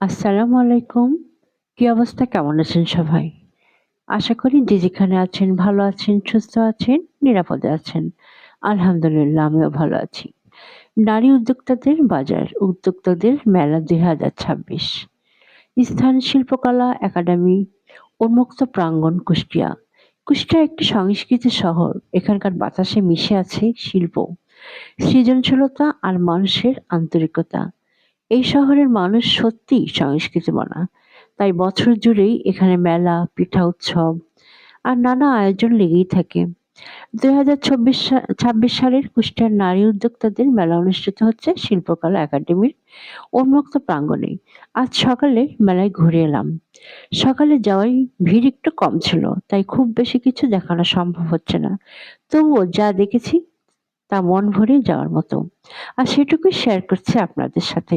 আসসালামু আলাইকুম। কি অবস্থা? কেমন আছেন সবাই? আশা করি যে যেখানে আছেন ভালো আছেন, সুস্থ আছেন, নিরাপদে আছেন। আলহামদুলিল্লাহ আমিও ভালো আছি। নারী উদ্যোক্তাদের বাজার, উদ্যোক্তাদের মেলা ২০২৬ স্থান শিল্পকলা একাডেমি, উন্মুক্ত প্রাঙ্গণ কুষ্টিয়া। কুষ্টিয়া একটি সংস্কৃতি শহর। এখানকার বাতাসে মিশে আছে শিল্প, সৃজনশীলতা আর মানুষের আন্তরিকতা। এই শহরের মানুষ সত্যিই সংস্কৃতিমনা। তাই বছর জুড়েই এখানে মেলা, পিঠা উৎসব আর নানা আয়োজন লেগেই থাকে। ২০২৬ সা ২৬ সালের কুষ্টিয়ার নারী উদ্যোক্তাদের মেলা অনুষ্ঠিত হচ্ছে শিল্পকলা একাডেমির উন্মুক্ত প্রাঙ্গণে। আজ সকালে মেলায় ঘুরে এলাম। সকালে যাওয়ায় ভিড় একটু কম ছিল, তাই খুব বেশি কিছু দেখানো সম্ভব হচ্ছে না। তবুও যা দেখেছি তা মন ভরে যাওয়ার মতো। আর সেটুকুই শেয়ার করছি আপনাদের সাথে।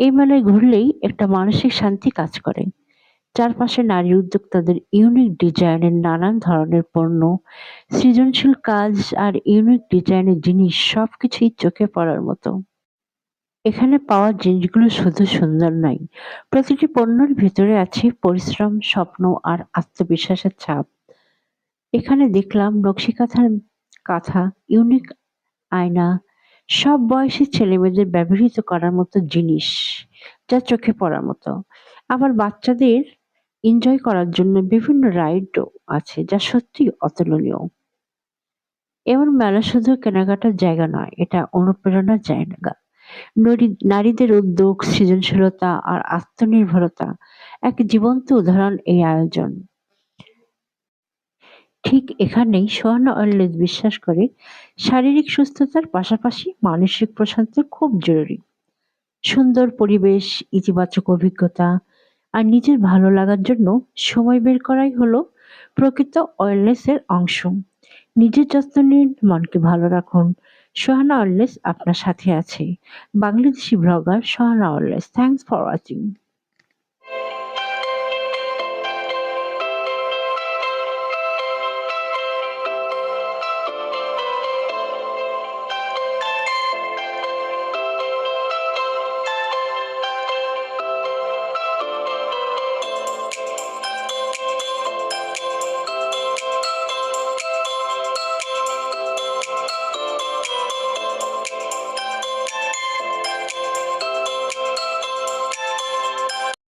এই মেলায় ঘুরলেই একটা মানসিক শান্তি কাজ করে। চারপাশে নারী উদ্যোক্তাদের ইউনিক ডিজাইনের নানান ধরনের পণ্য, সৃজনশীল কাজ আর ইউনিক ডিজাইনের জিনিস সবকিছুই চোখে পড়ার মতো। এখানে পাওয়া জিনিসগুলো শুধু সুন্দর নয়, প্রতিটি পণ্যের ভেতরে আছে পরিশ্রম, স্বপ্ন আর আত্মবিশ্বাসের ছাপ। এখানে দেখলাম নকশি কাঁথার কাঁথা, ইউনিক আয়না, সব বয়সী ছেলেমেয়েদের ব্যবহৃত করার মতো জিনিস, যা চোখে পড়ার মতো। আবার বাচ্চাদের এনজয় করার জন্য বিভিন্ন রাইডও আছে, যা সত্যিই অতুলনীয়। এমন মেলা শুধু কেনাকাটার জায়গা নয়, এটা অনুপ্রেরণার জায়গা। নরি নারীদের উদ্যোগ, সৃজনশীলতা আর আত্মনির্ভরতা এক জীবন্ত উদাহরণ এই আয়োজন। ঠিক এখানেই সোহানা অলওয়েজ বিশ্বাস করে, শারীরিক সুস্থতার পাশাপাশি মানসিক প্রশান্তি খুব জরুরি। সুন্দর পরিবেশ, ইতিবাচক অভিজ্ঞতা আর নিজের ভালো লাগার জন্য সময় বের করাই হলো প্রকৃত ওয়েলনেস এর অংশ। নিজের যত্ন নিন, মনকে ভালো রাখুন। সোহানা অলওয়েজ আপনার সাথে আছে। Bangladeshi blogger Sohana always. Thanks for watching.